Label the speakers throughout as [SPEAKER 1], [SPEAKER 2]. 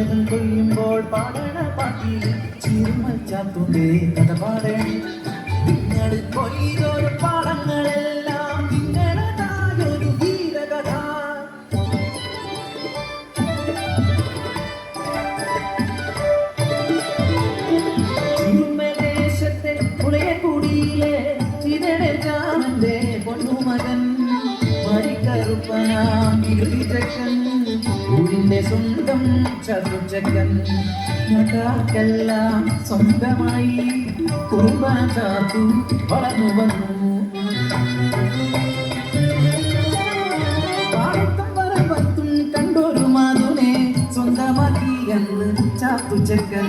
[SPEAKER 1] മഴകൾ കൊയ്യുമ്പോൾ പാടണ പാട്ടിൽ ചീർമൽ ചാത്തുണ്ടേ കഥ പാടണി നിങ്ങൾ കൊയ്തൊരു പാടങ്ങളെല്ലാം നിങ്ങളതായൊരു വീരകഥ. ദേശത്തെ പുളയക്കുടിയിലെ ഇതടെ രാമന്റെ പൊന്നുമകൻ മരിക്കറുപ്പനാം വികൃതിജക്ഷൻ ഊരിന്റെ സ്വന്തം ചതുചകൻ ഞങ്ങൾക്കെല്ലാം സ്വന്തമായി കുറുമ്പാൻ ചാത്തു വളർന്നു വന്നു. കണ്ടൊരു മാതുനെ സ്വന്തമാക്കി എന്ന് ചാത്തുചക്കൻ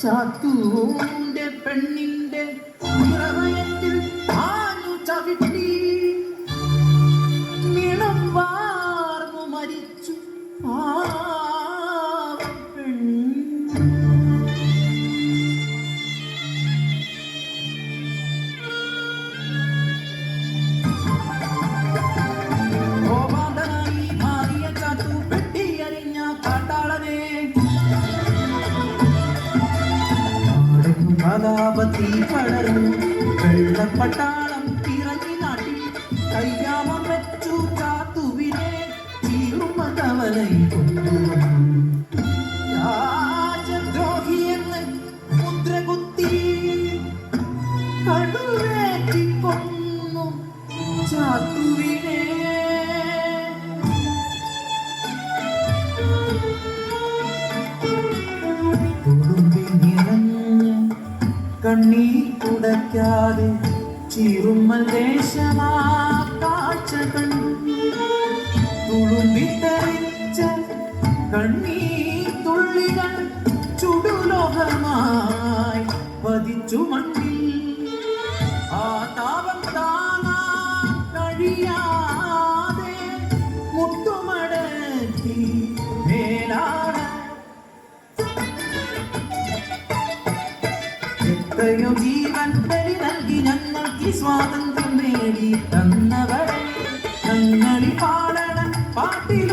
[SPEAKER 1] ചാത്തൂന്റെ പെണ്ണിന്റെ നിറവയത്തിൽ ആഞ്ഞു ചവിട്ടി. നിണം വാർന്നു മരിച്ചു കോപാന്തനായി മാറിയ ചാത്തു വെട്ടിയറിഞ്ഞ കാട്ടാളനെ കഥാപത്തി പടരും. വെള്ളപ്പട്ടാളം തിറങ്ങി നാട്ടി. കയ്യാമം വെച്ചു ചാത്തുവിനെ. തവലയിൽ കൊണ്ടുവന്നു. കണ്ണീർ തുടയ്ക്കാതെ ചീറുമ്മൽ ദേശമാ കാഴ്ച കണ്ടു തുളുമ്പി തെറിച്ച കണ്ണീർ തുള്ളികൾ ചുടുലോകമായി പതിച്ചു മണ്ണിൽ എത്രയോ ജീവൻ ബലി നൽകി ഞങ്ങൾക്ക് സ്വാതന്ത്ര്യം നേടി തന്നവർ ഞങ്ങളി പാടണം പാട്ടിലൂടെ